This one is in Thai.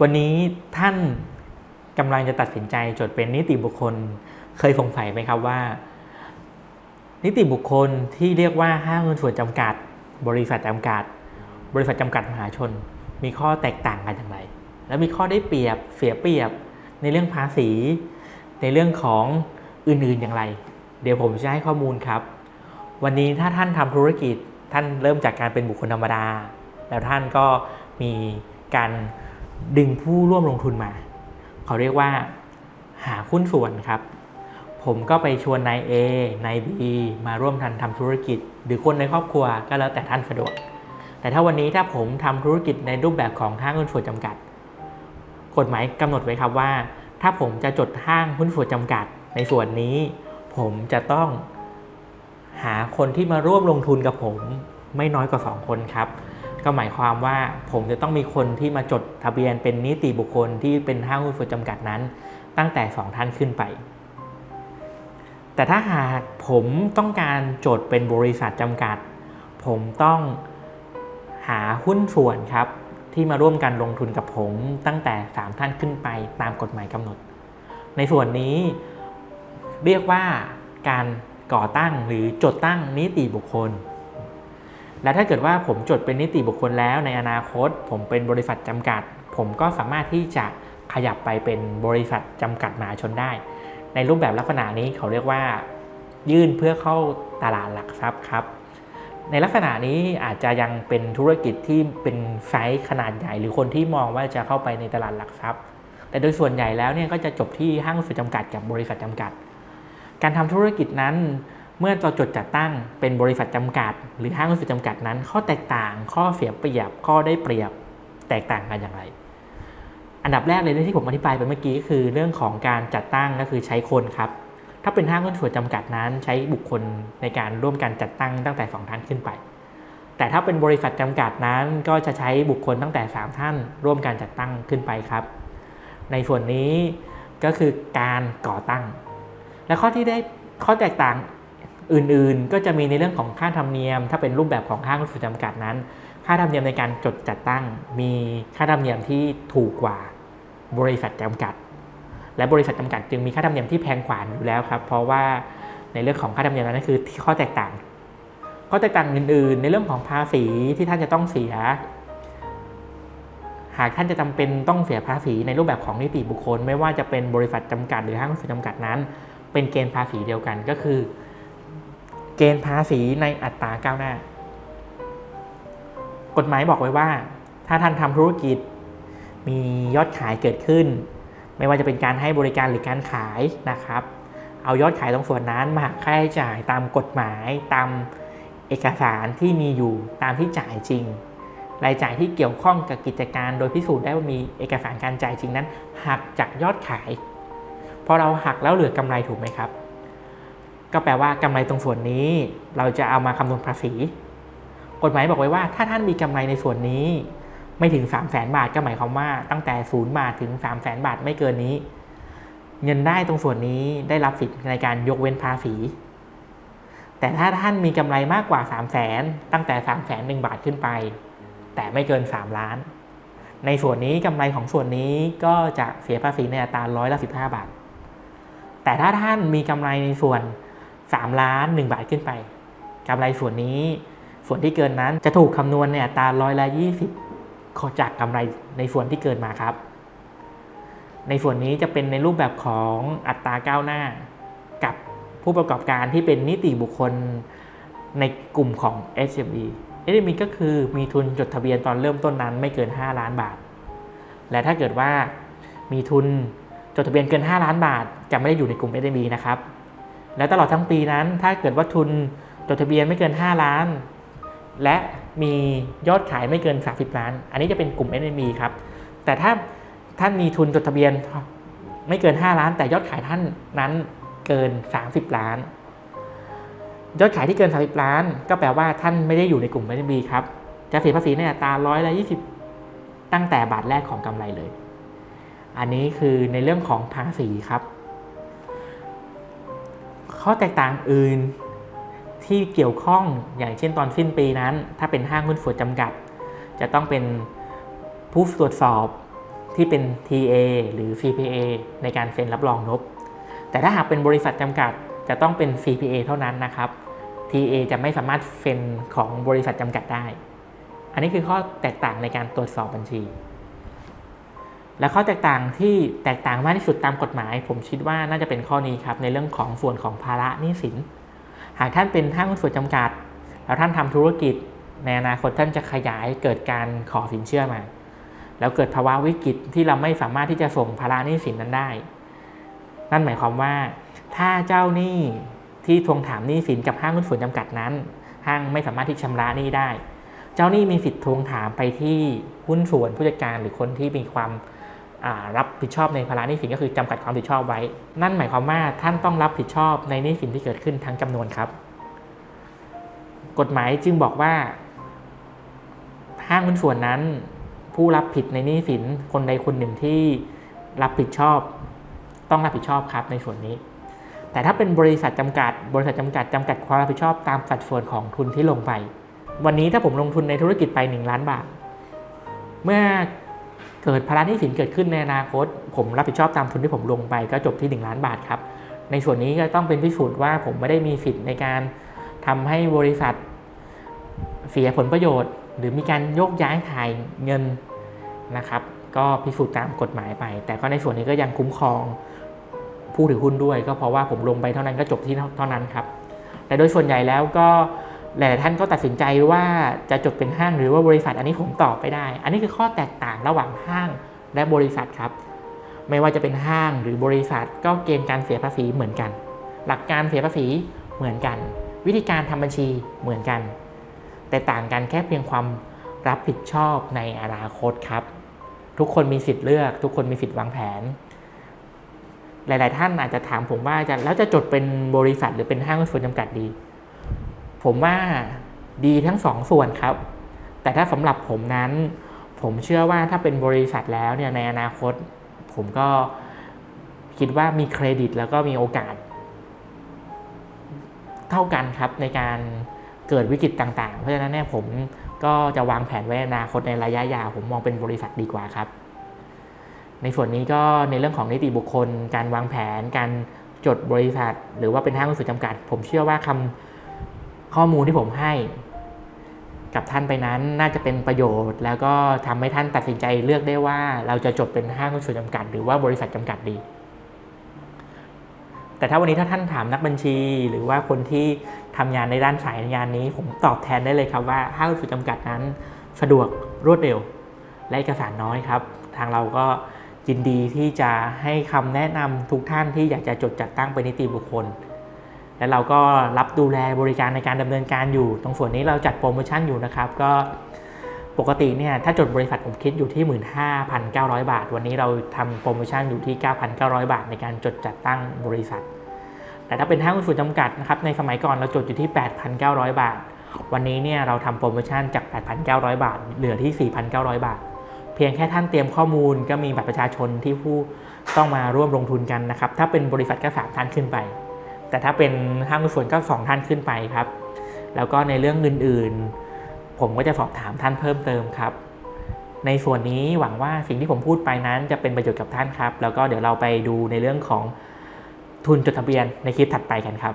วันนี้ท่านกำลังจะตัดสินใจจดเป็นนิติบุคคลเคยสงสัยไหมครับว่า นิติบุคคลที่เรียกว่าห้างหุ้นส่วนจำกัด บริษัทจำกัด บริษัทจำกัดมหาชน มีข้อแตกต่างกันอย่างไร แล้วมีข้อได้เปรียบเสียเปรียบในเรื่องภาษี ในเรื่องของอื่นๆอย่างไร เดี๋ยวผมจะให้ข้อมูลครับ วันนี้ถ้าท่านทำธุรกิจท่านเริ่มจากการเป็นบุคคลธรรมดา แล้วท่านก็มีการ ดึงผู้ร่วมลงทุนมา เขาเรียกว่าหาหุ้นส่วนครับ ผมก็ไปชวนนาย A นาย B มาร่วมทันทำธุรกิจ หรือคนในครอบครัวก็แล้วแต่ท่านสะดวก แต่ถ้าวันนี้ถ้าผมทำธุรกิจในรูปแบบของห้างหุ้นส่วนจำกัด กฎหมายกำหนดไว้ครับว่า ถ้าผมจะจดห้างหุ้นส่วนจำกัด ในส่วนนี้ ผมจะต้องหาคนที่มาร่วมลงทุนกับผมไม่น้อยกว่า 2 คนครับ ก็หมายความว่าผมจะต้องมีคนที่มาจดทะเบียนเป็นนิติบุคคลที่เป็นห้างหุ้นส่วนจำกัดนั้น ตั้งแต่ 2 ท่านขึ้นไป แต่ถ้าหากผมต้องการจดเป็นบริษัทจำกัด ผมต้องหาหุ้นส่วนครับที่มาร่วมกันลงทุนกับผมตั้งแต่ 3 ท่านขึ้นไปตามกฎหมายกำหนด ในส่วนนี้เรียกว่าการก่อตั้งหรือจดตั้งนิติบุคคล และถ้าเกิดว่าผมจดเป็นนิติบุคคลแล้วในอนาคต ผมเป็นบริษัทจำกัด ผมก็สามารถที่จะขยับไปเป็นบริษัทจำกัดมหาชนได้ ในรูปแบบลักษณะนี้เขาเรียกว่า ยื่นเพื่อเข้าตลาดหลักทรัพย์ครับ ในลักษณะนี้อาจจะยังเป็นธุรกิจที่เป็นไซส์ขนาดใหญ่ หรือคนที่มองว่าจะเข้าไปในตลาดหลักทรัพย์ แต่โดยส่วนใหญ่แล้วเนี่ยก็จะจบที่ห้างหุ้นส่วนจำกัดกับบริษัทจำกัด การทำธุรกิจนั้น มื่อเราจดจัดตั้งเป็นบริษัทจำกัด หรือห้างหุ้นส่วนจำกัดนั้น ข้อแตกต่างข้อเสียเปรียบข้อได้เปรียบแตกต่างกันอย่างไร อันดับแรกเลยที่ผมอธิบายไปเมื่อกี้ก็คือเรื่องของการจัดตั้งก็คือใช้คนครับ ถ้าเป็นห้างหุ้นส่วนจำกัดนั้น ใช้บุคคลในการร่วมกันจัดตั้งตั้งแต่ 2 ท่านขึ้นไป แต่ถ้าเป็นบริษัทจำกัดนั้นก็จะใช้บุคคลตั้งแต่ 3 ท่าน ร่วมกันจัดตั้งขึ้นไปครับ ในส่วนนี้ก็คือการก่อตั้ง และข้อที่ได้ข้อแตกต่าง อื่นๆ ก็จะมีในเรื่องของค่าธรรมเนียม ถ้าเป็นรูปแบบของห้างหุ้นส่วนจำกัดนั้น ค่าธรรมเนียมในการจดจัดตั้ง มีค่าธรรมเนียมที่ถูกกว่าบริษัทจำกัด และบริษัทจำกัดจึงมีค่าธรรมเนียมที่แพงกว่าอยู่แล้วครับ เพราะว่าในเรื่องของค่าธรรมเนียมนั้นคือข้อแตกต่าง ข้อแตกต่างอื่น ๆ ในเรื่องของภาษีที่ท่านจะต้องเสีย หากท่านจะจำเป็นต้องเสียภาษีในรูปแบบของนิติบุคคล ไม่ว่าจะเป็นบริษัทจำกัดหรือห้างหุ้นส่วนจำกัดนั้น เป็นเกณฑ์ภาษีเดียวกันก็คือ เกณฑ์ภาษีในอัตราก้าวหน้า กฎหมายบอกไว้ว่า ถ้าท่านทำธุรกิจ มียอดขายเกิดขึ้น ไม่ว่าจะเป็นการให้บริการหรือการขายนะครับ เอายอดขายตรงส่วนนั้นมาหักค่าใช้จ่ายตามกฎหมายตามเอกสารที่มีอยู่ตามที่จ่ายจริง รายจ่ายที่เกี่ยวข้องกับกิจการ โดยพิสูจน์ได้ว่ามีเอกสารการจ่ายจริงนั้น หักจากยอดขาย พอเราหักแล้วเหลือกำไรถูกไหมครับ ก็แปลว่ากำไรตรงส่วนนี้ เราจะเอามาคำนวณภาษี กฎหมายบอกไว้ว่า ถ้าท่านมีกำไรในส่วนนี้ ไม่ถึง 3 0 0แสนบาทก็หมายความว่า ตั้งแต่ศูนย์บาทถึง 3 0 0แสนบาทไม่เกินนี้ เงินได้ตรงส่วนนี้ได้รับสิทธิ์ในการยกเว้นภาษี แต่ถ้าท่านมีกำไรมากกว่า 3 0 0แสนตั้งแต่ 3 0 0แสนหนึ่งบาทขึ้นไป แต่ไม่เกิน 3 ล้าน ในส่วนนี้กำไรของส่วนนี้ก็จะเสียภาษีในอัตราร้อยละ15 บาท แต่ถ้าท่านมีกำไรในส่วน 3 ล้าน 1 บาทขึ้นไปกำไรส่วนนี้ ส่วนที่เกินนั้นจะถูกคำนวณในอัตราร้อยละ20ขอจากกำไรในส่วนที่เกินมาครับ ในส่วนนี้จะเป็นในรูปแบบของอัตราก้าวหน้า กับผู้ประกอบการที่เป็นนิติบุคคลในกลุ่มของ SME SME ก็คือมีทุนจดทะเบียนตอนเริ่มต้นนั้นไม่เกิน 5 ล้านบาท และถ้าเกิดว่ามีทุนจดทะเบียนเกิน 5 ล้านบาท จะไม่ได้อยู่ในกลุ่ม SME นะครับ และตลอดทั้งปีนั้น ถ้าเกิดว่าทุนจดทะเบียนไม่เกิน 5 ล้าน และมียอดขายไม่เกิน 30 ล้าน อันนี้จะเป็นกลุ่ม SME ครับ แต่ถ้าท่านมีทุนจดทะเบียนไม่เกิน 5 ล้าน แต่ยอดขายท่านนั้นเกิน 30 ล้าน ยอดขายที่เกิน 30 ล้าน ก็แปลว่าท่านไม่ได้อยู่ในกลุ่ม SME ครับจะเสียภาษีในอัตราร้อยละ20ตั้งแต่บาทแรกของกำไรเลย อันนี้คือในเรื่องของภาษีครับ ข้อแตกต่างอื่นที่เกี่ยวข้องอย่างเช่นตอนสิ้นปีนั้น ถ้าเป็นห้างหุ้นส่วนจำกัด จะต้องเป็นผู้ตรวจสอบที่เป็น TA หรือ CPA ในการเซ็นรับรองนบ แต่ถ้าหากเป็นบริษัทจำกัดจะต้องเป็น CPA เท่านั้นนะครับ TA จะไม่สามารถเซ็นของบริษัทจำกัดได้ อันนี้คือข้อแตกต่างในการตรวจสอบบัญชี และข้อแตกต่างที่แตกต่างมากที่สุดตามกฎหมาย ผมคิดว่าน่าจะเป็นข้อนี้ครับในเรื่องของส่วนของภาระหนี้สิน หากท่านเป็นห้างหุ้นส่วนจำกัด แล้วท่านทำธุรกิจ ในอนาคตท่านจะขยายเกิดการขอสินเชื่อมา แล้วเกิดภาวะวิกฤตที่เราไม่สามารถที่จะส่งภาระหนี้สินนั้นได้ นั่นหมายความว่า ถ้าเจ้าหนี้ที่ทวงถามหนี้สินกับห้างหุ้นส่วนจำกัดนั้น ห้างไม่สามารถที่ชำระหนี้ได้ เจ้าหนี้มีสิทธิ์ทวงถามไปที่หุ้นส่วนผู้จัดการหรือคนที่มีความ รับผิดชอบในภาระหนี้สินก็คือจำกัดความผิดชอบไว้ นั่นหมายความว่าท่านต้องรับผิดชอบในหนี้สินที่เกิดขึ้นทั้งจำนวนครับ กฎหมายจึงบอกว่า ห้างหุ้นส่วนนั้น ผู้รับผิดในหนี้สินคนใดคนหนึ่งที่รับผิดชอบ ต้องรับผิดชอบครับในส่วนนี้ แต่ถ้าเป็นบริษัทจำกัด บริษัทจำกัดจำกัดความรับผิดชอบตามสัดส่วนของทุนที่ลงไป วันนี้ถ้าผมลงทุนในธุรกิจไป 1 ล้านบาท เมื่อ เกิดภาระหนี้สินเกิดขึ้นในอนาคต ผมรับผิดชอบตามทุนที่ผมลงไปก็จบที่ 1 ล้านบาทครับ ในส่วนนี้ก็ต้องเป็นพิสูจน์ว่าผมไม่ได้มีสิทธิ์ในการทำให้บริษัท เสียผลประโยชน์ หรือมีการโยกย้ายถ่ายเงินนะครับ ก็พิสูจน์ตามกฎหมายไป แต่ก็ในส่วนนี้ก็ยังคุ้มครองผู้ถือหุ้นด้วย ก็เพราะว่าผมลงไปเท่านั้นก็จบที่เท่านั้นครับ แต่โดยส่วนใหญ่แล้วก็ หลาย ๆ ท่านก็ตัดสินใจว่าจะจดเป็นห้างหรือว่าบริษัทอันนี้ผมตอบไปได้ อันนี้คือข้อแตกต่างระหว่างห้างและบริษัทครับ ไม่ว่าจะเป็นห้างหรือบริษัทก็เกณฑ์การเสียภาษีเหมือนกัน หลักการเสียภาษีเหมือนกัน วิธีการทำบัญชีเหมือนกัน แต่ต่างกันแค่เพียงความรับผิดชอบในอนาคตครับ ทุกคนมีสิทธิ์เลือก ทุกคนมีสิทธิ์วางแผน หลาย ๆ ท่านอาจจะถามผมว่าจะแล้วจะจดเป็นบริษัทหรือเป็นห้างหุ้นส่วนจำกัดดี ผมว่าดีทั้งสองส่วนครับ แต่ถ้าสำหรับผมนั้น ผมเชื่อว่าถ้าเป็นบริษัทแล้วเนี่ยในอนาคต ผมก็คิดว่ามีเครดิตแล้วก็มีโอกาส เท่ากันครับในการเกิดวิกฤตต่างๆ เพราะฉะนั้นเนี่ยผมก็จะวางแผนไว้ในอนาคตในระยะยาวผมมองเป็นบริษัทดีกว่าครับ ในส่วนนี้ก็ในเรื่องของนิติบุคคล การวางแผน การจดบริษัท หรือว่าเป็นห้างหุ้นส่วนจำกัด ผมเชื่อว่าคำ ข้อมูลที่ผมให้ กับท่านไปนั้นน่าจะเป็นประโยชน์ แล้วก็ทำให้ท่านตัดสินใจเลือกได้ว่า เราจะจดเป็นห้างหุ้นส่วนจำกัด หรือว่าบริษัทจำกัดดี แต่ถ้าวันนี้ถ้าท่านถามนักบัญชี หรือว่าคนที่ทำงานในด้านสายงานนี้ ผมตอบแทนได้เลยครับว่าห้างหุ้นส่วนจำกัดนั้น สะดวกรวดเร็ว และเอกสารน้อยครับ ทางเราก็ยินดีที่จะให้คำแนะนำทุกท่านที่อยากจะจดจัดตั้งเป็นนิติบุคคล และเราก็รับดูแลบริการในการดำเนินการอยู่ ตรงส่วนนี้เราจัดโปรโมชั่นอยู่นะครับ ก็ปกติเนี่ยถ้าจดบริษัทผมคิดอยู่ที่ 15,900 บาท วันนี้เราทำโปรโมชั่นอยู่ที่ 9,900 บาท ในการจดจัดตั้งบริษัท แต่ถ้าเป็นห้างหุ้นส่วนจำกัดนะครับในสมัยก่อนเราจดอยู่ที่ 8,900 บาท วันนี้เนี่ยเราทำโปรโมชั่นจาก 8,900 บาท เหลือที่ 4,900 บาท เพียงแค่ท่านเตรียมข้อมูลก็มีบัตรประชาชนที่ผู้ต้องมาร่วมลงทุนกันนะครับถ้าเป็นบริษัทก็สามท่านขึ้นไป แต่ถ้าเป็นห้างหุ้นส่วนก็สองท่านขึ้นไปครับ แล้วก็ในเรื่องอื่นๆ ผมก็จะสอบถามท่านเพิ่มเติมครับ ในส่วนนี้หวังว่าสิ่งที่ผมพูดไปนั้นจะเป็นประโยชน์กับท่านครับ แล้วก็เดี๋ยวเราไปดูในเรื่องของทุนจดทะเบียนในคลิปถัดไปกันครับ